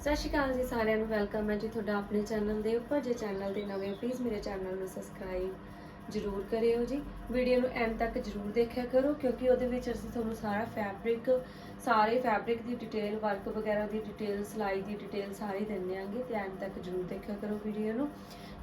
ਸਤਿ ਸ਼੍ਰੀ ਅਕਾਲ ਜੀ ਸਾਰਿਆਂ ਨੂੰ ਵੈਲਕਮ ਹੈ ਜੀ ਤੁਹਾਡਾ ਆਪਣੇ ਚੈਨਲ ਦੇ ਉੱਪਰ। ਜੇ ਚੈਨਲ ਤੇ ਨਵੇਂ ਪਲੀਜ਼ ਮੇਰੇ ਚੈਨਲ ਨੂੰ ਸਬਸਕ੍ਰਾਈਬ ਜਰੂਰ ਕਰਿਓ ਜੀ। ਵੀਡੀਓ ਨੂੰ ਐਂਡ ਤੱਕ ਜਰੂਰ ਦੇਖਿਆ ਕਰੋ, ਕਿਉਂਕਿ ਉਹਦੇ ਵਿੱਚ ਅਸੀਂ ਤੁਹਾਨੂੰ ਸਾਰਾ ਫੈਬਰਿਕ ਸਾਰੇ ਫੈਬਰਿਕ ਦੀ ਡਿਟੇਲ ਵਰਕ ਵਗੈਰਾ ਦੀ ਡਿਟੇਲ ਸਿਲਾਈ ਦੀ ਡਿਟੇਲ ਸਾਰੀ ਦਿੰਦੇ ਆਂਗੇ ਤੇ ਐਂਡ ਤੱਕ ਜਰੂਰ ਦੇਖਿਆ ਕਰੋ ਵੀਡੀਓ ਨੂੰ।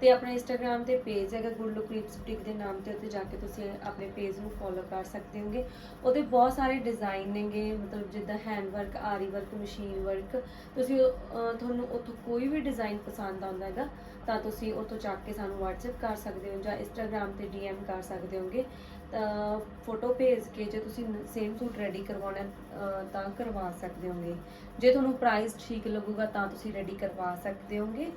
ਤੇ ਆਪਣਾ ਇੰਸਟਾਗ੍ਰam ਤੇ ਪੇਜ ਹੈਗਾ ਗੁੱਡ ਲੁੱਕ ਲਿਪਸ ਬੁਟੀਕ ਦੇ ਨਾਮ ਤੇ ਉੱਤੇ ਜਾ ਕੇ ਤੁਸੀਂ ਆਪਣੇ ਪੇਜ ਨੂੰ ਫੋਲੋ ਕਰ ਸਕਦੇ ਹੋਗੇ। ਉਹਦੇ ਬਹੁਤ ਸਾਰੇ ਡਿਜ਼ਾਈਨ ਨੇਗੇ, ਮਤਲਬ ਜਿੱਦਾਂ ਹੈਂਡ ਵਰਕ ਆਰੀ ਵਰਕ ਮਸ਼ੀਨ ਵਰਕ ਤੁਸੀਂ ਤੁਹਾਨੂੰ ਉੱਥੋਂ ਕੋਈ ਵੀ ਡਿਜ਼ਾਈਨ ਪਸੰਦ ਆਉਂਦਾ ਹੈਗਾ, ਤਾਂ ਤੁਸੀਂ ਉੱਥੋਂ ਚੱਕ ਕੇ ਸਾਨੂੰ WhatsApp ਕਰ ਸਕਦੇ ਹੋ ਜਾਂ ਇੰਸਟਾਗ੍ਰam ਤੇ DM ਕਰ ਸਕਦੇ ਹੋਗੇ। ਤਾਂ ਫੋਟੋ ਭੇਜ ਕੇ ਜੇ ਤੁਸੀਂ ਸੇਮ ਸੂਟ ਰੈਡੀ ਕਰਵਾਉਣਾ ਤਾਂ ਕਰਵਾ ਸਕਦੇ ਹੋਗੇ। ਜੇ ਤੁਹਾਨੂੰ ਪ੍ਰਾਈਸ ਠੀਕ ਲੱਗੂਗਾ ਤਾਂ ਤੁਸੀਂ ਰੈਡੀ ਕਰਵਾ ਸਕਦੇ ਹੋਗੇ।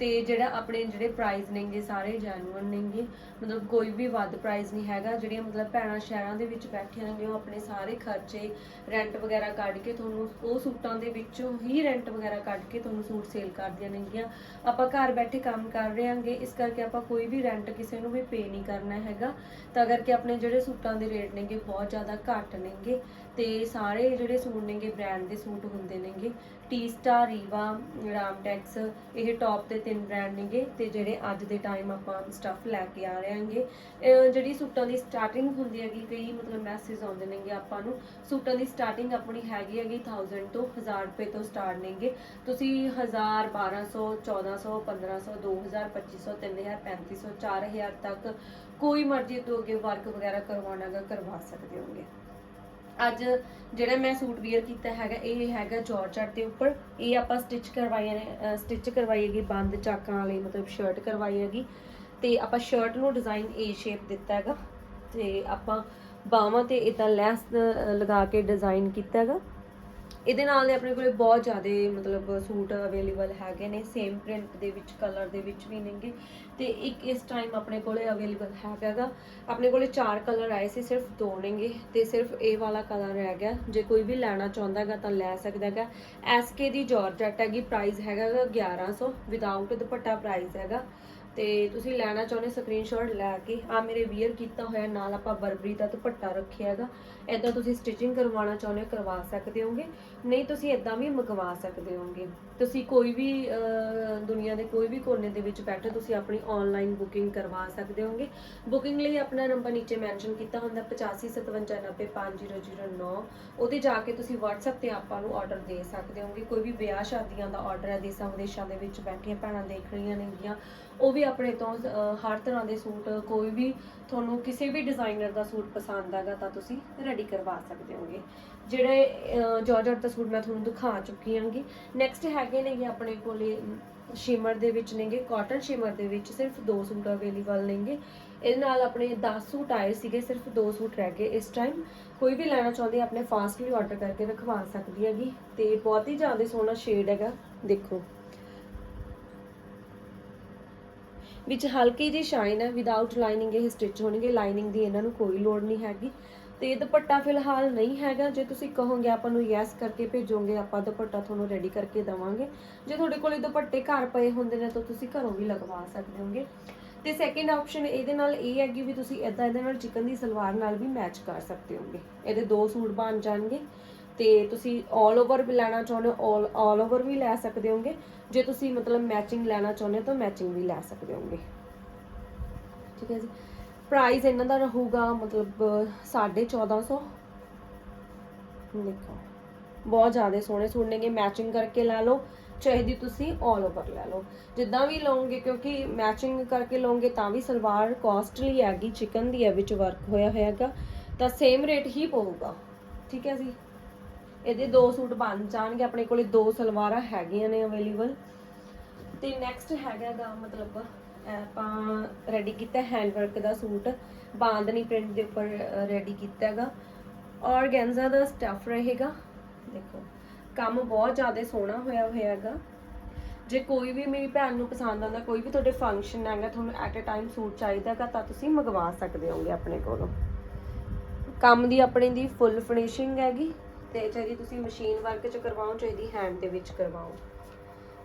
ਤੇ ਜਿਹੜਾ ਆਪਣੇ ਜਿਹੜੇ ਪ੍ਰਾਈਜ਼ ਨੇਗੇ, ਸਾਰੇ ਜੈਨੂਅਨ ਨੇਗੇ। ਮਤਲਬ ਕੋਈ ਵੀ ਵੱਧ ਪ੍ਰਾਈਜ਼ ਨਹੀਂ ਹੈਗਾ। ਜਿਹੜੀਆਂ ਮਤਲਬ ਭੈਣਾਂ ਸ਼ਹਿਰਾਂ ਦੇ ਵਿੱਚ ਬੈਠੀਆਂ ਨੇ ਉਹ ਆਪਣੇ ਸਾਰੇ ਖਰਚੇ ਰੈਂਟ ਵਗੈਰਾ ਕੱਢ ਕੇ ਤੁਹਾਨੂੰ ਉਹ ਸੂਟਾਂ ਦੇ ਵਿੱਚੋਂ ਹੀ ਰੈਂਟ ਵਗੈਰਾ ਕੱਢ ਕੇ ਤੁਹਾਨੂੰ ਸੂਟ ਸੇਲ ਕਰਦੀਆਂ ਨੇਗੀਆਂ। ਆਪਾਂ ਘਰ ਬੈਠੇ ਕੰਮ ਕਰ ਰਹੇ ਹਾਂਗੇ, ਇਸ ਕਰਕੇ ਆਪਾਂ ਕੋਈ ਵੀ ਰੈਂਟ ਕਿਸੇ ਨੂੰ ਵੀ ਪੇ ਨਹੀਂ ਕਰਨਾ ਹੈਗਾ। ਤਾਂ ਕਰਕੇ ਆਪਣੇ ਜਿਹੜੇ ਸੂਟਾਂ ਦੇ ਰੇਟ ਨੇਗੇ, ਬਹੁਤ ਜ਼ਿਆਦਾ ਘੱਟ ਨੇਗੇ। ਤੇ ਸਾਰੇ ਜਿਹੜੇ ਸੂਟ ਨੇਗੇ ਬ੍ਰਾਂਡ ਦੇ ਸੂਟ ਹੁੰਦੇ ਨੇਗੇ। ਟੀ ਸਟਾਰ ਰੀਵਾ ਰਾਮਟੈਕਸ ਇਹ ਟੌਪ ਦੇ ਤਿੰਨ ਬ੍ਰਾਂਡ ਨੇਗੇ ਤੇ ਜਿਹੜੇ ਅੱਜ ਦੇ ਟਾਈਮ ਆਪਾਂ ਸਟੱਫ ਲੈ ਕੇ ਆ ਰਹੇ ਹਾਂਗੇ। ਅਹ ਜਿਹੜੀ ਸੂਟਾਂ ਦੀ ਸਟਾਰਟਿੰਗ ਹੁੰਦੀ ਹੈਗੀ, ਕਈ ਮਤਲਬ ਮੈਸੇਜ ਆਉਂਦੇ ਨੇਗੇ ਆਪਾਂ ਨੂੰ। ਸੂਟਾਂ ਦੀ ਸਟਾਰਟਿੰਗ ਆਪਣੀ ਹੈਗੀ ਹੈਗੀ 1000 ਤੋਂ 1000 ਰੁਪਏ ਤੋਂ ਸਟਾਰਟ ਨੇਗੇ। ਤੁਸੀਂ 1000 1200 1400 1500 2000 2500 3000 3500 4000 ਤੱਕ ਕੋਈ ਮਰਜ਼ੀ ਤੋਂ ਅੱਗੇ ਵਰਕ ਵਗੈਰਾ ਕਰਵਾਉਣਾ ਗਾ ਕਰਵਾ ਸਕਦੇ ਹੋਗੇ। ਅੱਜ ਜਿਹੜਾ ਮੈਂ ਸੂਟ ਵੀਅਰ ਕੀਤਾ ਹੈਗਾ, ਇਹ ਹੈਗਾ ਜਾਰਜਟ ਦੇ ਉੱਪਰ। ਇਹ ਆਪਾਂ ਸਟਿਚ ਕਰਵਾਈਆਂ ਨੇ ਸਟਿਚ ਕਰਵਾਈ ਹੈਗੀ, ਬੰਦ ਚਾਕਾਂ ਵਾਲੀ, ਮਤਲਬ ਸ਼ਰਟ ਕਰਵਾਈ ਹੈਗੀ। ਤੇ ਆਪਾਂ ਸ਼ਰਟ ਨੂੰ ਡਿਜ਼ਾਈਨ ਏ ਸ਼ੇਪ ਦਿੱਤਾ ਹੈਗਾ। ਤੇ ਆਪਾਂ ਬਾਹਾਂ ਤੇ ਇਦਾਂ ਲੈਸ ਲਗਾ ਕੇ ਡਿਜ਼ਾਈਨ ਕੀਤਾ ਹੈਗਾ। ਇਹਦੇ ਨਾਲ ਦੇ ਆਪਣੇ ਕੋਲੇ ਬਹੁਤ ਜ਼ਿਆਦਾ ਮਤਲਬ ਸੂਟ ਅਵੇਲੇਬਲ ਹੈਗੇ ਨੇ ਸੇਮ ਪ੍ਰਿੰਟ ਦੇ ਵਿੱਚ ਕਲਰ ਦੇ ਵਿੱਚ ਵੀ ਨੇਗੇ। ਤੇ ਇੱਕ ਇਸ ਟਾਈਮ ਆਪਣੇ ਕੋਲੇ ਅਵੇਲੇਬਲ ਹੈਗਾਗਾ। ਆਪਣੇ ਕੋਲੇ ਚਾਰ ਕਲਰ ਆਏ ਸੀ, ਸਿਰਫ ਦੋ ਨੇਗੇ ਤੇ ਸਿਰਫ ਇਹ ਵਾਲਾ ਕਲਰ ਰਹਿ ਗਿਆ। ਜੇ ਕੋਈ ਵੀ ਲੈਣਾ ਚਾਹੁੰਦਾ ਹੈਗਾ ਤਾਂ ਲੈ ਸਕਦਾ ਹੈਗਾ ਐਸਕੇ ਦੀ ਜਾਰਜਟ ਹੈਗੀ ਪ੍ਰਾਈਸ ਹੈਗਾਗਾ 1100 ਵਿਦਆਊਟ ਦੁਪੱਟਾ ਪ੍ਰਾਈਸ ਹੈਗਾ। ਤੇ ਤੁਸੀਂ ਲੈਣਾ ਚਾਹੁੰਦੇ ਸਕਰੀਨਸ਼ਾਟ ਲੈ ਕੇ। ਆ ਮੇਰੇ ਵੀਅਰ ਕੀਤਾ ਹੋਇਆ, ਨਾਲ ਆਪਾਂ ਬਰਬਰੀ ਦਾ ਦੁਪੱਟਾ ਰੱਖਿਆ ਹੈਗਾ। ਇਦਾਂ ਤੁਸੀਂ ਸਟਿਚਿੰਗ ਕਰਵਾਉਣਾ ਚਾਹੁੰਦੇ ਹੋ, ਕਰਵਾ ਸਕਦੇ ਹੋਗੇ। ਨਹੀਂ, ਤੁਸੀਂ ਇਦਾਂ ਵੀ ਮੰਗਵਾ ਸਕਦੇ ਹੋਗੇ ਤੁਸੀਂ ਕੋਈ ਵੀ ਦੁਨੀਆ ਦੇ ਕੋਈ ਵੀ ਕੋਨੇ ਦੇ ਵਿੱਚ ਬੈਠੇ, ਤੁਸੀਂ ਆਪਣੀ ਆਨਲਾਈਨ ਬੁਕਿੰਗ ਕਰਵਾ ਸਕਦੇ ਹੋਗੇ ਬੁਕਿੰਗ ਲਈ ਆਪਣਾ ਨੰਬਰ ਨੀਚੇ ਮੈਂਸ਼ਨ ਕੀਤਾ ਹੁੰਦਾ 85595009 ਉਹਦੇ ਜਾ ਕੇ ਤੁਸੀਂ WhatsApp ਤੇ ਆਪਾਂ ਨੂੰ ਆਰਡਰ ਦੇ ਸਕਦੇ ਹੋਗੇ ਕੋਈ ਵੀ ਵਿਆਹ ਸ਼ਾਦੀਆਂ ਦਾ ਆਰਡਰ ਹੈ, ਦੇਸਾਂ ਵਿਦੇਸ਼ਾਂ ਦੇ ਵਿੱਚ ਬੈਠੀਆਂ ਭੈਣਾਂ ਦੇਖ ਰਹੀਆਂ ਨੇਗੀਆਂ। ਉਹ ਵੀ ਆਪਣੇ ਤੋਂ ਹਰ ਤਰ੍ਹਾਂ ਦੇ ਸੂਟ, ਕੋਈ ਵੀ ਤੁਹਾਨੂੰ ਕਿਸੇ ਵੀ ਡਿਜ਼ਾਈਨਰ ਦਾ ਸੂਟ ਪਸੰਦ ਆਗਾ ਤਾਂ ਤੁਸੀਂ ਰੈਡੀ ਕਰਵਾ ਸਕਦੇ ਹੋਗੇ ਜਿਹੜੇ ਜਾਰਜਟ ਦਾ ਸੂਟ ਮੈਂ ਤੁਹਾਨੂੰ ਦਿਖਾ ਚੁੱਕੀ ਹਾਂਗੀ। ਨੈਕਸਟ ਹੈਗੇ ਨੇਗੇ ਆਪਣੇ ਕੋਲੇ, ਸ਼ਿਮਰ ਦੇ ਵਿੱਚ ਨੇਗੇ ਕਾਟਨ ਸ਼ਿਮਰ ਦੇ ਵਿੱਚ ਸਿਰਫ ਦੋ ਸੂਟ ਅਵੇਲੇਬਲ ਨੇਗੇ। ਇਹਦੇ ਨਾਲ ਆਪਣੇ 10 ਸੂਟ ਆਏ ਸੀਗੇ, ਸਿਰਫ ਦੋ ਸੂਟ ਰਹਿ ਗਏ ਇਸ ਟਾਈਮ ਕੋਈ ਵੀ ਲੈਣਾ ਚਾਹੁੰਦੇ ਆਪਣੇ ਫਾਸਟਲੀ ਆਰਡਰ ਕਰਕੇ ਰਖਵਾ ਸਕਦੀ ਹੈਗੀ। ਤੇ ਬਹੁਤ ਹੀ ਜ਼ਿਆਦਾ ਸੋਹਣਾ ਸ਼ੇਡ ਹੈਗਾ, ਦੇਖੋ। ਵਿੱਚ ਹਲਕੀ ਜਿਹੀ ਸ਼ਾਈਨ ਹੈ ਵਿਦਆਊਟ ਲਾਈਨਿੰਗ ਇਹ ਸਟਿਚ ਹੋਣਗੇ ਲਾਈਨਿੰਗ ਦੀ ਇਹਨਾਂ ਨੂੰ ਕੋਈ ਲੋੜ ਨਹੀਂ ਹੈਗੀ। ਤੇ ਦੁਪੱਟਾ ਫਿਲਹਾਲ ਨਹੀਂ ਹੈਗਾ ਜੇ ਤੁਸੀਂ ਕਹੋਗੇ ਆਪਾਂ ਨੂੰ ਯੈਸ ਕਰਕੇ ਭੇਜੋਗੇ ਆਪਾਂ ਦੁਪੱਟਾ ਤੁਹਾਨੂੰ ਰੈਡੀ ਕਰਕੇ ਦਵਾਂਗੇ ਜੇ ਤੁਹਾਡੇ ਕੋਲੇ ਦੁਪੱਟੇ ਘਰ ਪਏ ਹੁੰਦੇ ਨੇ ਤਾਂ ਤੁਸੀਂ ਘਰੋਂ ਵੀ ਲਗਵਾ ਸਕਦੇ ਹੋਗੇ ਤੇ ਸੈਕਿੰਡ ਆਪਸ਼ਨ ਇਹਦੇ ਨਾਲ ਇਹ ਹੈਗੀ ਵੀ ਤੁਸੀਂ ਇਦਾਂ ਇਹਦੇ ਨਾਲ ਚਿਕਨ ਦੀ ਸਲਵਾਰ ਨਾਲ ਵੀ ਮੈਚ ਕਰ ਸਕਦੇ ਹੋਗੇ ਇਹਦੇ ਦੋ ਸੂਟ ਬਣ ਜਾਣਗੇ ਤੇ ਤੁਸੀਂ 올 ਓਵਰ ਵੀ ਲੈਣਾ ਚਾਹੁੰਦੇ ਹੋ 올 올 ਓਵਰ ਵੀ ਲੈ ਸਕਦੇ ਹੋਗੇ ਜੇ ਤੁਸੀਂ ਮਤਲਬ ਮੈਚਿੰਗ ਲੈਣਾ ਚਾਹੁੰਦੇ ਹੋ ਤਾਂ ਮੈਚਿੰਗ ਵੀ ਲੈ ਸਕਦੇ ਹੋਗੇ ਠੀਕ ਹੈ ਜੀ ਪ੍ਰਾਈਸ ਇਹਨਾਂ ਦਾ ਰਹੂਗਾ ਮਤਲਬ 1450 ਦੇਖੋ, ਬਹੁਤ ਜ਼ਿਆਦਾ ਸੋਹਣੇ ਸੂਟ ਨੇਗੇ ਮੈਚਿੰਗ ਕਰਕੇ ਲੈ ਲਓ ਚਾਹੀਦੀ ਤੁਸੀਂ 올 ਓਵਰ ਲੈ ਲਓ। ਜਿੱਦਾਂ ਵੀ ਲਓਗੇ, ਕਿਉਂਕਿ ਮੈਚਿੰਗ ਕਰਕੇ ਲਓਗੇ ਤਾਂ ਵੀ ਸਲਵਾਰ ਕਾਸਟਲੀ ਹੈਗੀ ਚਿਕਨ ਦੀ ਹੈ, ਵਿੱਚ ਵਰਕ ਹੋਇਆ ਹੋਇਆਗਾ ਤਾਂ ਸੇਮ ਰੇਟ ਹੀ ਪਊਗਾ, ਠੀਕ ਹੈ ਜੀ? ਇਹਦੇ ਦੋ ਸੂਟ ਬਣ ਜਾਣਗੇ, ਆਪਣੇ ਕੋਲੇ ਦੋ ਸਲਵਾਰਾਂ ਹੈਗੀਆਂ ਨੇ ਅਵੇਲੇਬਲ ਤੇ ਨੈਕਸਟ ਹੈਗਾਗਾ, ਮਤਲਬ, ਆਪਾਂ ਰੈਡੀ ਕੀਤਾ ਹੈਂਡ ਵਰਕ ਦਾ ਸੂਟ, ਬਾਂਦਨੀ ਪ੍ਰਿੰਟ ਦੇ ਉੱਪਰ ਰੈਡੀ ਕੀਤਾ ਹੈਗਾ। ਔਰਗੈਂਜ਼ਾ ਦਾ ਸਟਫ ਰਹੇਗਾ। ਦੇਖੋ, ਕੰਮ ਬਹੁਤ ਜ਼ਿਆਦਾ ਸੋਹਣਾ ਹੋਇਆ ਹੋਇਆ ਹੈਗਾ। ਜੇ ਕੋਈ ਵੀ ਮੇਰੀ ਭੈਣ ਨੂੰ ਪਸੰਦ ਆਉਂਦਾ, ਕੋਈ ਵੀ ਤੁਹਾਡੇ ਫੰਕਸ਼ਨ ਹੈਗਾ, ਤੁਹਾਨੂੰ ਐਟ ਅ ਟਾਈਮ ਸੂਟ ਚਾਹੀਦਾ ਹੈਗਾ, ਤਾਂ ਤੁਸੀਂ ਮੰਗਵਾ ਸਕਦੇ ਹੋਗੇ ਆਪਣੇ ਕੋਲੋਂ। ਕੰਮ ਦੀ ਆਪਣੇ ਦੀ ਫੁੱਲ ਫਿਨਿਸ਼ਿੰਗ ਹੈਗੀ, ਤੇ ਚਾਹੀਦੀ ਤੁਸੀਂ ਮਸ਼ੀਨ ਵਰਕ ਚ ਕਰਵਾਓ, ਚਾਹੀਦੀ ਹੈਂਡ ਦੇ ਵਿੱਚ ਕਰਵਾਓ।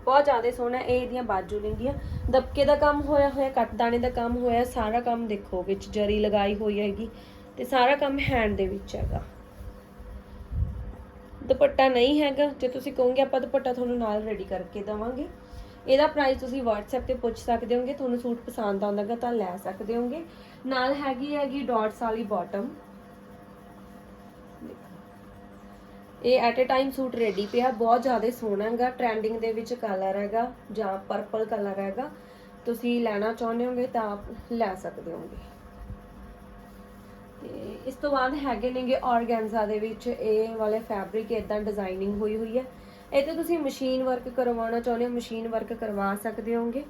ਬਹੁਤ ਜ਼ਿਆਦਾ ਸੋਹਣਾ ਇਹ ਇਹਦੀਆਂ ਬਾਜੂ ਲਿੰਗੀਆਂ ਦਬਕੇ ਦਾ ਕੰਮ ਹੋਇਆ ਹੋਇਆ ਕੱਟ ਦਾਣੇ ਦਾ ਕੰਮ ਹੋਇਆ, ਸਾਰਾ ਕੰਮ ਦੇਖੋ, ਵਿੱਚ ਜਰੀ ਲਗਾਈ ਹੋਈ ਹੈਗੀ ਤੇ ਸਾਰਾ ਕੰਮ ਹੈਂਡ ਦੇ ਵਿੱਚ ਹੈਗਾ। ਦੁਪੱਟਾ ਨਹੀਂ ਹੈਗਾ, ਜੇ ਤੁਸੀਂ ਕਹੋਗੇ ਆਪਾਂ ਦੁਪੱਟਾ ਤੁਹਾਨੂੰ ਨਾਲ ਰੈਡੀ ਕਰਕੇ ਦਵਾਂਗੇ। ਇਹਦਾ ਪ੍ਰਾਈਸ ਤੁਸੀਂ WhatsApp ਤੇ ਪੁੱਛ ਸਕਦੇ ਹੋਗੇ, ਤੁਹਾਨੂੰ ਸੂਟ ਪਸੰਦ ਆਉਂਦਾਗਾ ਤਾਂ ਲੈ ਸਕਦੇ ਹੋਗੇ। ਨਾਲ ਹੈਗੀ ਹੈਗੀ ਡਾਟਸ ਵਾਲੀ ਬਾਟਮ ਇਹ at a time suit ready ਪਿਆ, ਬਹੁਤ ਜ਼ਿਆਦਾ ਸੋਹਣਾ ਹੈਗਾ ਟ੍ਰੈਂਡਿੰਗ ਦੇ ਵਿੱਚ ਕਲਰ ਹੈਗਾ ਜਾਂ ਪਰਪਲ ਕਲਰ ਹੈਗਾ। ਤੁਸੀਂ ਲੈਣਾ ਚਾਹੁੰਦੇ ਹੋਗੇ ਤਾਂ ਆਪ ਲੈ ਸਕਦੇ ਹੋਗੇ। ਤੇ ਇਸ ਤੋਂ ਬਾਅਦ ਹੈਗੇ ਨੇਗੇ ਆਰਗੈਂਜ਼ਾ ਦੇ ਵਿੱਚ, ਇਹ ਵਾਲੇ ਫੈਬਰਿਕ ਇਦਾਂ ਡਿਜ਼ਾਈਨਿੰਗ ਹੋਈ ਹੋਈ ਹੈ। ਇਹ ਤੇ ਤੁਸੀਂ ਮਸ਼ੀਨ ਵਰਕ ਕਰਵਾਉਣਾ ਚਾਹੁੰਦੇ ਹੋ ਮਸ਼ੀਨ ਵਰਕ ਕਰਵਾ ਸਕਦੇ ਹੋਗੇ।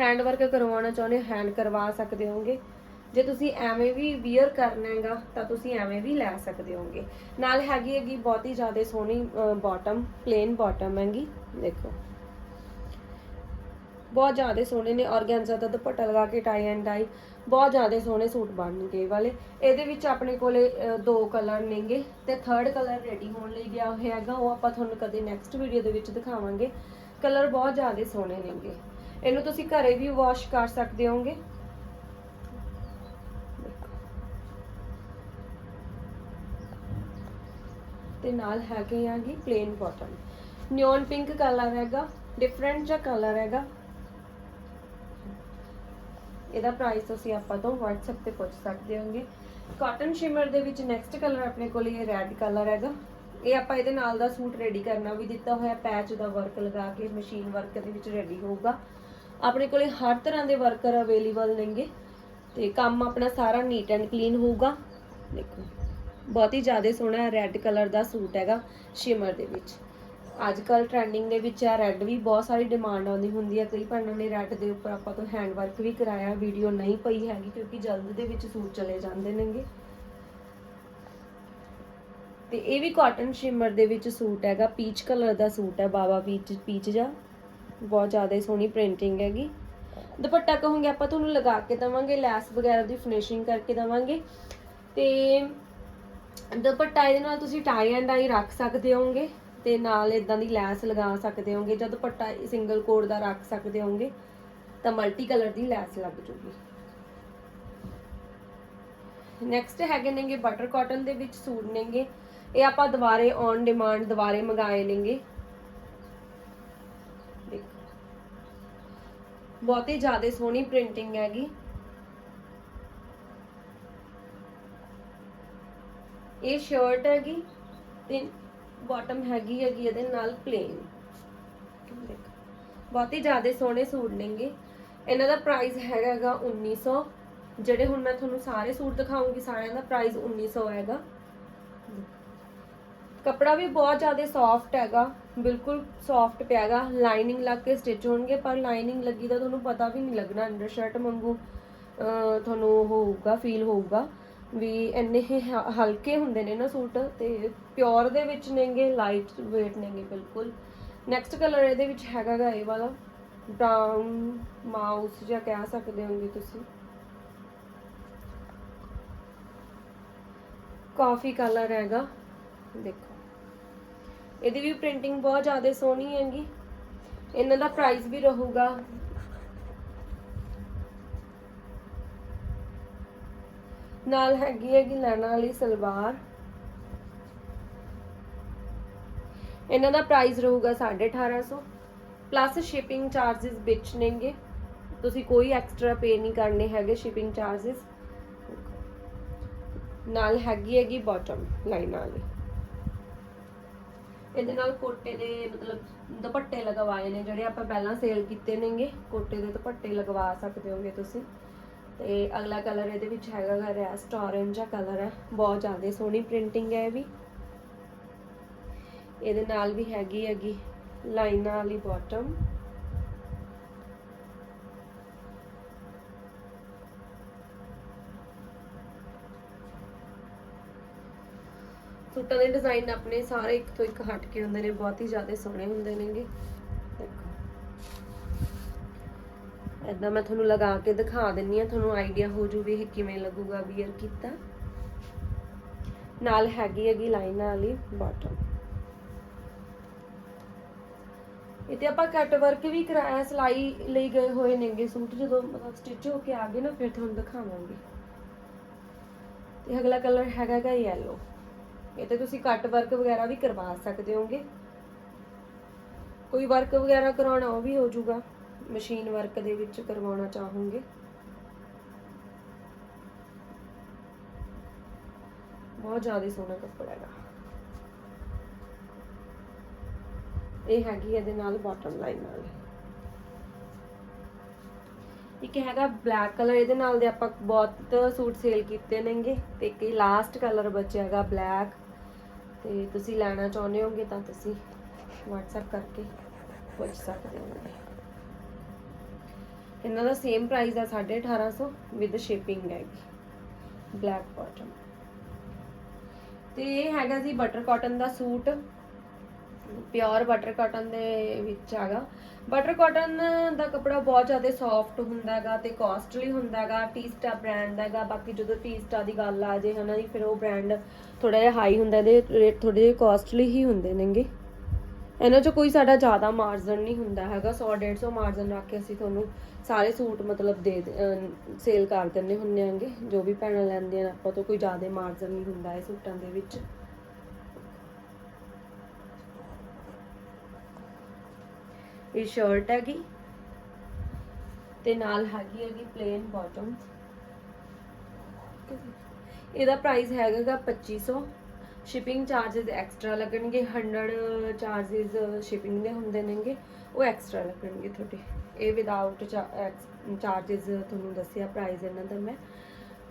ਹੈਂਡ ਵਰਕ ਕਰਵਾਉਣਾ ਚਾਹੁੰਦੇ ਹੋ ਹੈਂਡ ਕਰਵਾ ਸਕਦੇ ਹੋਗੇ। ਜੇ ਤੁਸੀਂ ਐਵੇਂ ਵੀ ਵੀਅਰ ਕਰਨਾ ਹੈਗਾ, ਤਾਂ ਤੁਸੀਂ ਐਵੇਂ ਵੀ ਲੈ ਸਕਦੇ ਹੋਗੇ ਨਾਲ ਹੈਗੀ ਹੈਗੀ ਬਹੁਤ ਹੀ ਜ਼ਿਆਦਾ ਸੋਹਣੀ ਬਾਟਮ ਪਲੇਨ ਬਾਟਮ ਹੈਗੀ, ਦੇਖੋ। ਬਹੁਤ ਜ਼ਿਆਦਾ ਸੋਹਣੇ ਨੇ ਆਰਗੈਂਜ਼ਾ ਦਾ ਦੁਪੱਟਾ ਲਗਾ ਕੇ ਟਾਈ ਐਂਡ ਡਾਈ ਬਹੁਤ ਜ਼ਿਆਦਾ ਸੋਹਣੇ ਸੂਟ ਬਣਨਗੇ ਇਹ ਵਾਲੇ। ਇਹਦੇ ਵਿੱਚ ਆਪਣੇ ਕੋਲੇ ਦੋ ਕਲਰ ਨੇਗੇ ਤੇ ਥਰਡ ਕਲਰ ਰੈਡੀ ਹੋਣ ਲਈ ਗਿਆ ਹੋਇਆ ਹੈਗਾ। ਉਹ ਆਪਾਂ ਤੁਹਾਨੂੰ ਕਦੇ ਨੈਕਸਟ ਵੀਡੀਓ ਦੇ ਵਿੱਚ ਦਿਖਾਵਾਂਗੇ। ਕਲਰ ਬਹੁਤ ਜ਼ਿਆਦਾ ਸੋਹਣੇ ਨੇਗੇ। ਇਹਨੂੰ ਤੁਸੀਂ ਘਰੇ ਵੀ ਵਾਸ਼ ਕਰ ਸਕਦੇ ਹੋਗੇ ਤੇ ਨਾਲ ਹੈਗੇ ਆਗੀ plain bottom neon pink colour ਹੈਗਾ ਡਿਫਰੈਂਟ ਜਿਹਾ ਕਲਰ ਹੈਗਾ। ਇਹਦਾ ਪ੍ਰਾਈਸ ਤੁਸੀਂ ਆਪਾਂ ਤੋਂ WhatsApp ਤੇ ਪੁੱਛ ਸਕਦੇ ਹੋਗੇ। ਕਾਟਨ ਸ਼ਿਮਰ ਦੇ ਵਿੱਚ ਨੈਕਸਟ ਕਲਰ ਆਪਣੇ ਕੋਲ ਇਹ ਰੈੱਡ ਕਲਰ ਹੈਗਾ। ਇਹ ਆਪਾਂ ਇਹਦੇ ਨਾਲ ਦਾ ਸੂਟ ਰੈਡੀ ਕਰਨਾ ਵੀ ਦਿੱਤਾ ਹੋਇਆ ਪੈਚ ਦਾ ਵਰਕ ਲਗਾ ਕੇ ਮਸ਼ੀਨ ਵਰਕ ਦੇ ਵਿੱਚ ਰੈਡੀ ਹੋਊਗਾ। ਆਪਣੇ ਕੋਲੇ ਹਰ ਤਰ੍ਹਾਂ ਦੇ ਵਰਕਰ ਅਵੇਲੇਬਲ ਨੇਗੇ। ਤੇ ਕੰਮ ਆਪਣਾ ਸਾਰਾ ਨੀਟ ਐਂਡ ਕਲੀਨ ਹੋਊਗਾ। ਦੇਖੋ। ਬਹੁਤ ਹੀ ਜ਼ਿਆਦਾ ਸੋਹਣਾ ਰੈੱਡ ਕਲਰ ਦਾ ਸੂਟ ਹੈਗਾ ਸ਼ਿਮਰ ਦੇ ਵਿੱਚ। ਅੱਜ ਕੱਲ ਟ੍ਰੈਂਡਿੰਗ ਦੇ ਵਿੱਚ ਆ ਰੈੱਡ ਵੀ ਬਹੁਤ ਸਾਰੀ ਡਿਮਾਂਡ ਆਉਂਦੀ ਹੁੰਦੀ ਹੈ ਕਈ ਭੈਣਾਂ ਨੇ ਰੈੱਡ ਦੇ ਉੱਪਰ ਆਪਾਂ ਤੋਂ ਹੈਂਡ ਵਰਕ ਵੀ ਕਰਾਇਆ ਵੀਡੀਓ ਨਹੀਂ ਪਈ ਹੈਗੀ ਕਿਉਂਕਿ ਜਲਦ ਦੇ ਵਿੱਚ ਸੂਟ ਚਲੇ ਜਾਂਦੇ ਨੇਗੇ। ਤੇ ਇਹ ਵੀ ਕਾਟਨ ਸ਼ਿਮਰ ਦੇ ਵਿੱਚ ਸੂਟ ਹੈਗਾ ਪੀਚ ਕਲਰ ਦਾ ਸੂਟ ਹੈ ਬਾਬਾ ਪੀਚ ਪੀਚ ਜਾ ਬਹੁਤ ਜ਼ਿਆਦਾ ਸੋਹਣੀ ਪ੍ਰਿੰਟਿੰਗ ਹੈਗੀ। ਦੁਪੱਟਾ ਕਹੋਗੇ ਆਪਾਂ, ਤੁਹਾਨੂੰ ਲਗਾ ਕੇ ਦਵਾਂਗੇ, ਲੈਸ ਵਗੈਰਾ ਦੀ ਫਿਨਿਸ਼ਿੰਗ ਕਰਕੇ ਦਵਾਂਗੇ। ਤੇ ਦੁਪੱਟਾ ਇਹਦੇ ਨਾਲ ਤੁਸੀਂ ਟਾਈ ਐਂਡ ਡਾਈ ਰੱਖ ਸਕਦੇ ਹੋਗੇ ਤੇ ਨਾਲ ਇਦਾਂ ਦੀ ਲੈਸ ਲਗਾ ਸਕਦੇ ਹੋਗੇ ਜਦ ਦੁਪੱਟਾ ਸਿੰਗਲ ਕੋਡ ਦਾ ਰੱਖ ਸਕਦੇ ਹੋਗੇ ਤਾਂ ਮਲਟੀ ਕਲਰ ਦੀ ਲੈਸ ਲੱਗ ਜੂਗੀ। ਨੈਕਸਟ ਹੈਗੇ ਨੇਗੇ ਬਟਰ ਕਾਟਨ ਦੇ ਵਿੱਚ ਸੂਟ ਨੇਗੇ। ਇਹ ਆਪਾਂ ਦੁਬਾਰੇ ਔਨ ਡਿਮਾਂਡ ਦੁਬਾਰੇ ਮੰਗਾਏ ਨੇਗੇ। ਦੇਖੋ। ਬਹੁਤ ਜ਼ਿਆਦਾ ਸੋਹਣੀ ਪ੍ਰਿੰਟਿੰਗ ਹੈਗੀ। ਇਹ ਸ਼ਰਟ ਹੈਗੀ ਤੇ ਬਾਟਮ ਹੈਗੀ ਹੈਗੀ ਇਹਦੇ ਨਾਲ ਪਲੇਨ ਬਹੁਤ ਹੀ ਜ਼ਿਆਦਾ ਸੋਹਣੇ ਸੂਟ ਨੇਗੇ। ਇਹਨਾਂ ਦਾ ਪ੍ਰਾਈਸ ਹੈਗਾਗਾ 1900 ਜਿਹੜੇ ਹੁਣ ਮੈਂ ਤੁਹਾਨੂੰ ਸਾਰੇ ਸੂਟ ਦਿਖਾਉਂਗੀ, ਸਾਰਿਆਂ ਦਾ ਪ੍ਰਾਈਸ 1900 ਹੈਗਾ। ਕਪੜਾ ਵੀ ਬਹੁਤ ਜ਼ਿਆਦਾ ਸੌਫਟ ਹੈਗਾ, ਬਿਲਕੁਲ ਸੌਫਟ ਪਿਆਗਾ ਲਾਈਨਿੰਗ ਲੱਗ ਕੇ ਸਟਿਚ ਹੋਣਗੇ, ਪਰ ਲਾਈਨਿੰਗ ਲੱਗੀ ਤਾਂ ਤੁਹਾਨੂੰ ਪਤਾ ਵੀ ਨਹੀਂ ਲੱਗਣਾ ਅੰਡਰ ਸ਼ਰਟ ਵਾਂਗੂ ਤੁਹਾਨੂੰ ਉਹ ਹੋਊਗਾ ਫੀਲ ਹੋਊਗਾ। ਵੀ ਇੰਨੇ ਹੀ ਹਲਕੇ ਹੁੰਦੇ ਨੇ ਨਾ ਸੂਟ ਤੇ ਪਿਓਰ ਦੇ ਵਿੱਚ ਨੇਗੇ ਲਾਈਟ weight ਨੇਗੇ ਬਿਲਕੁਲ। ਨੈਕਸਟ ਕਲਰ ਇਹਦੇ ਵਿੱਚ ਹੈਗਾਗਾ ਇਹ ਵਾਲਾ। ਬ੍ਰਾਊਨ ਮਾਊਸ ਜਾਂ ਕਹਿ ਸਕਦੇ ਹੋਗੇ ਤੁਸੀਂ। ਕਾਫੀ ਕਲਰ ਹੈਗਾ। ਦੇਖੋ। ਇਹਦੀ ਵੀ ਪ੍ਰਿੰਟਿੰਗ ਬਹੁਤ ਜ਼ਿਆਦਾ ਸੋਹਣੀ ਹੈਗੀ। ਇਹਨਾਂ ਦਾ ਪ੍ਰਾਈਸ ਵੀ ਰਹੂਗਾ ਨਾਲ ਹੈਗੀ ਹੈਗੀ ਲੈਣਾ ਵਾਲੀ ਸਲਵਾਰ। ਇਹਨਾਂ ਦਾ ਪ੍ਰਾਈਸ ਰਹੂਗਾ 1850 ਪਲੱਸ ਸ਼ਿਪਿੰਗ ਚਾਰजेस ਵਿੱਚ ਨੇਗੇ। ਤੁਸੀਂ ਕੋਈ ਐਕਸਟਰਾ ਪੇ ਨਹੀਂ ਕਰਨੇ ਹੈਗੇ ਸ਼ਿਪਿੰਗ ਚਾਰजेस ਨਾਲ ਹੈਗੀ ਹੈਗੀ ਬਾਟਮ ਲਾਈਨ ਵਾਲੀ। ਇਹਦੇ ਨਾਲ ਕੋਟੇ ਦੇ ਮਤਲਬ ਦੁਪੱਟੇ ਲਗਵਾਏ ਨੇ, ਜਿਹੜੇ ਆਪਾਂ ਪਹਿਲਾਂ ਸੇਲ ਕੀਤੇ ਨੇਗੇ। ਕੋਟੇ ਦੇ ਦੁਪੱਟੇ ਲਗਵਾ ਸਕਦੇ ਹੋਗੇ ਤੁਸੀਂ। ਤੇ ਅਗਲਾ ਕਲਰ ਇਹਦੇ ਵਿੱਚ ਹੈਗਾ ਗਾ ਰੈਸਟ orange ਆ ਕਲਰ ਹੈ ਬਹੁਤ ਜ਼ਿਆਦਾ ਸੋਹਣੀ ਪ੍ਰਿੰਟਿੰਗ ਹੈ ਇਹ ਵੀ। ਇਹਦੇ ਨਾਲ ਵੀ ਹੈਗੀ ਹੈਗੀ ਲਾਈਨਾਂ ਵਾਲੀ ਬਾਟਮ ਸੂਟਾਂ ਦੇ ਡਿਜ਼ਾਈਨ ਆਪਣੇ ਸਾਰੇ ਇੱਕ ਤੋਂ ਇੱਕ ਹਟ ਕੇ ਹੁੰਦੇ ਨੇ, ਬਹੁਤ ਹੀ ਜ਼ਿਆਦਾ ਸੋਹਣੇ ਹੁੰਦੇ ਨੇਗੇ। ਦੇਖੋ। ਏਦਾਂ ਮੈਂ ਤੁਹਾਨੂੰ ਲਗਾ ਕੇ ਦਿਖਾ ਦਿੰਨੀ ਆ, ਤੁਹਾਨੂੰ ਆਈਡੀਆ ਹੋ ਜੂ ਵੀ ਇਹ ਕਿਵੇਂ ਲੱਗੂਗਾ ਵੀਅਰ ਕੀਤਾ। ਨਾਲ ਹੈਗੀ ਹੈਗੀ ਲਾਈਨਾਂ ਵਾਲੀ ਬਾਟਮ ਇਹ ਆਪਾਂ ਕੱਟ ਵਰਕ ਵੀ ਕਰਾਇਆ, ਸਿਲਾਈ ਲਈ ਗਏ ਹੋਏ ਨੇਗੇ ਸੂਟ, ਜਦੋਂ ਮਤਲਬ ਸਟਿਚ ਹੋ ਕੇ ਆ ਗਏ ਨਾ, ਫਿਰ ਤੁਹਾਨੂੰ ਦਿਖਾਵਾਂਗੇ। ਤੇ ਅਗਲਾ ਕਲਰ ਹੈਗਾ ਗਾ ਯੈਲੋ ਇਹ ਤੇ ਤੁਸੀਂ ਕੱਟ ਵਰਕ ਵਗੈਰਾ ਵੀ ਕਰਵਾ ਸਕਦੇ ਹੋਗੇ। ਕੋਈ ਵਰਕ ਵਗੈਰਾ ਕਰਾਉਣਾ ਉਹ ਵੀ ਹੋ ਜਾਊਗਾ ਮਸ਼ੀਨ ਵਰਕ ਦੇ ਵਿੱਚ ਕਰਵਾਉਣਾ ਚਾਹੋਗੇ। ਬਹੁਤ ਜ਼ਿਆਦਾ ਸੋਹਣਾ ਕੱਪੜਾ ਹੈਗਾ। ਇਹ ਹੈਗੀ ਇਹਦੇ ਨਾਲ ਬਾਟਮ ਲਾਈਨ ਨਾਲ। ਇੱਕ ਹੈਗਾ ਬਲੈਕ ਕਲਰ ਇਹਦੇ ਨਾਲ ਦੇ ਆਪਾਂ ਬਹੁਤ ਸੂਟ ਸੇਲ ਕੀਤੇ ਨੇਗੇ ਤੇ ਇੱਕ ਲਾਸਟ ਕਲਰ ਬਚਿਆ ਹੈਗਾ ਬਲੈਕ ਤੇ ਤੁਸੀਂ ਲੈਣਾ ਚਾਹੁੰਦੇ ਹੋਗੇ ਤਾਂ ਤੁਸੀਂ WhatsApp ਕਰਕੇ ਪੁੱਛ ਸਕਦੇ ਹੋ ਇਹਨਾਂ ਦਾ ਸੇਮ ਪ੍ਰਾਈਸ ਆ 1850 ਵਿਦ ਸ਼ਿਪਿੰਗ ਹੈਗੀ। ਬਲੈਕ ਬਾਟਮ ਤੇ ਇਹ ਹੈਗਾ ਜੀ ਬਟਰ ਕਾਟਨ ਦਾ ਸੂਟ। ਪਿਓਰ ਬਟਰ ਕਾਟਨ ਦੇ ਵਿੱਚ ਹੈਗਾ। ਬਟਰ ਕਾਟਨ ਦਾ ਕੱਪੜਾ ਬਹੁਤ ਜ਼ਿਆਦਾ ਸੌਫਟ ਹੁੰਦਾ ਹੈਗਾ ਤੇ ਕਾਸਟਲੀ ਹੁੰਦਾ ਹੈਗਾ ਟੀਸਟਾ ਬ੍ਰਾਂਡ ਦਾ ਹੈਗਾ। ਬਾਕੀ ਜਦੋਂ ਟੀਸਟਾ ਦੀ ਗੱਲ ਆ ਜੇ ਹਨਾ ਜੀ, ਫਿਰ ਉਹ ਬ੍ਰਾਂਡ ਥੋੜਾ ਜਿਹਾ ਹਾਈ ਹੁੰਦਾ, ਇਹਦੇ ਰੇਟ ਥੋੜੇ ਜਿਹੇ ਕਾਸਟਲੀ ਹੀ ਹੁੰਦੇ ਨੇਗੇ। ਇਹਨਾਂ 'ਚ ਕੋਈ ਸਾਡਾ ਜ਼ਿਆਦਾ ਮਾਰਜਨ ਨਹੀਂ ਹੁੰਦਾ ਹੈਗਾ। 100 150 ਮਾਰਜਨ ਰੱਖ ਕੇ ਅਸੀਂ ਤੁਹਾਨੂੰ ਸਾਰੇ ਸੂਟ ਮਤਲਬ ਦੇ ਸੇਲ ਕਰ ਦਿੰਨੇ ਹੁੰਨੇ ਆਂਗੇ ਜੋ ਵੀ ਭੈਣਾਂ ਲੈਂਦੀਆਂ ਆਪਾਂ ਤੋਂ ਕੋਈ ਜ਼ਿਆਦਾ ਮਾਰਜਨ ਨਹੀਂ ਹੁੰਦਾ ਇਹ ਸੂਟਾਂ ਦੇ ਵਿੱਚ। ਇਹ ਸ਼ਰਟ ਹੈਗੀ ਤੇ ਨਾਲ ਹੈਗੀ ਹੈਗੀ ਪਲੇਨ ਬਾਟਮ ਇਹਦਾ ਪ੍ਰਾਈਸ ਹੈਗਾਗਾ 2500 ਸ਼ਿਪਿੰਗ ਚਾਰजेस ਐਕਸਟਰਾ ਲੱਗਣਗੇ 100 ਚਾਰजेस ਸ਼ਿਪਿੰਗ ਦੇ ਹੁੰਦੇ ਨੇਗੇ, ਉਹ ਐਕਸਟਰਾ ਲੱਗਣਗੇ ਤੁਹਾਡੇ। ਇਹ ਵਿਦਆਊਟ ਚਾਰजेस ਤੁਹਾਨੂੰ ਦੱਸਿਆ ਪ੍ਰਾਈਸ ਇਹਨਾਂ ਦਾ ਮੈਂ।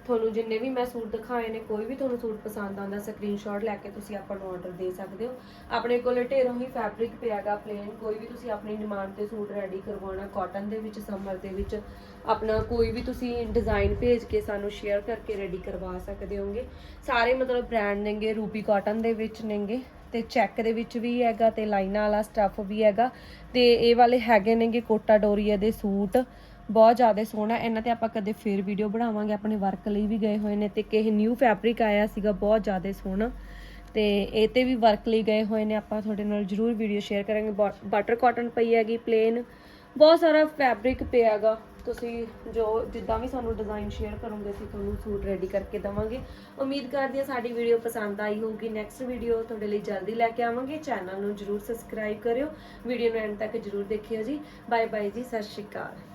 ਤੁਹਾਨੂੰ ਜਿੰਨੇ ਵੀ ਮੈਂ ਸੂਟ ਦਿਖਾਏ ਨੇ, ਕੋਈ ਵੀ ਤੁਹਾਨੂੰ ਸੂਟ ਪਸੰਦ ਆਉਂਦਾ ਸਕਰੀਨਸ਼ਾਟ ਲੈ ਕੇ ਤੁਸੀਂ ਆਪਾਂ ਨੂੰ ਆਰਡਰ ਦੇ ਸਕਦੇ ਹੋ। ਆਪਣੇ ਕੋਲ ਢੇਰੋਂ ਹੀ ਫੈਬਰਿਕ ਪਿਆਗਾ ਪਲੇਨ ਕੋਈ ਵੀ ਤੁਸੀਂ ਆਪਣੀ ਡਿਮਾਂਡ ਤੇ ਸੂਟ ਰੈਡੀ ਕਰਵਾਉਣਾ ਕਾਟਨ ਦੇ ਵਿੱਚ ਸਮਰ ਦੇ ਵਿੱਚ, ਆਪਣਾ ਕੋਈ ਵੀ ਤੁਸੀਂ ਡਿਜ਼ਾਈਨ ਭੇਜ ਕੇ ਸਾਨੂੰ ਸ਼ੇਅਰ ਕਰਕੇ ਰੈਡੀ ਕਰਵਾ ਸਕਦੇ ਹੋਗੇ। ਸਾਰੇ ਮਤਲਬ ਬ੍ਰਾਂਡ ਨੇਗੇ, ਰੂਬੀ ਕਾਟਨ ਦੇ ਵਿੱਚ ਨੇਗੇ, ਤੇ ਚੈੱਕ ਦੇ ਵਿੱਚ ਵੀ ਹੈਗਾ, ਤੇ ਲਾਈਨਾਂ ਵਾਲਾ ਸਟੱਫ ਵੀ ਹੈਗਾ। ਤੇ ਇਹ ਵਾਲੇ ਹੈਗੇ ਨੇਗੇ ਕੋਟਾ ਡੋਰੀਆ ਦੇ ਸੂਟ। ਬਹੁਤ ਜ਼ਿਆਦਾ ਸੋਹਣਾ ਇਹਨਾਂ ਤੇ ਆਪਾਂ ਕਦੇ ਫੇਰ ਵੀਡੀਓ ਬਣਾਵਾਂਗੇ। ਆਪਣੇ ਵਰਕ ਲਈ ਵੀ ਗਏ ਹੋਏ ਨੇ ਤੇ ਕਿਸੇ ਨਿਊ ਫੈਬਰਿਕ ਆਇਆ ਸੀਗਾ, ਬਹੁਤ ਜ਼ਿਆਦਾ ਸੋਹਣਾ। ਤੇ ਇਹ ਤੇ ਵੀ ਵਰਕ ਲਈ ਗਏ ਹੋਏ ਨੇ। ਆਪਾਂ ਤੁਹਾਡੇ ਨਾਲ ਜਰੂਰ ਵੀਡੀਓ ਸ਼ੇਅਰ ਕਰਾਂਗੇ। ਬਟਰ ਕਾਟਨ ਪਈ ਹੈਗੀ ਪਲੇਨ ਬਹੁਤ ਸਾਰਾ ਫੈਬਰਿਕ ਪਿਆਗਾ। ਤੁਸੀਂ ਜੋ ਜਿੱਦਾਂ ਵੀ ਸਾਨੂੰ ਡਿਜ਼ਾਈਨ ਸ਼ੇਅਰ ਕਰੋਗੇ, ਅਸੀਂ ਤੁਹਾਨੂੰ ਸੂਟ ਰੈਡੀ ਕਰਕੇ ਦਵਾਂਗੇ। ਉਮੀਦ ਕਰਦੀ ਹਾਂ ਸਾਡੀ ਵੀਡੀਓ ਪਸੰਦ ਆਈ ਹੋਊਗੀ। ਨੈਕਸਟ ਵੀਡੀਓ ਤੁਹਾਡੇ ਲਈ ਜਲਦੀ ਲੈ ਕੇ ਆਵਾਂਗੇ। ਚੈਨਲ ਨੂੰ ਜਰੂਰ ਸਬਸਕ੍ਰਾਈਬ ਕਰਿਓ। ਵੀਡੀਓ ਨੂੰ ਐਂਡ ਤੱਕ ਜਰੂਰ ਦੇਖਿਓ ਜੀ। ਬਾਏ ਬਾਏ ਜੀ। ਸਤਿ ਸ਼੍ਰੀ ਅਕਾਲ।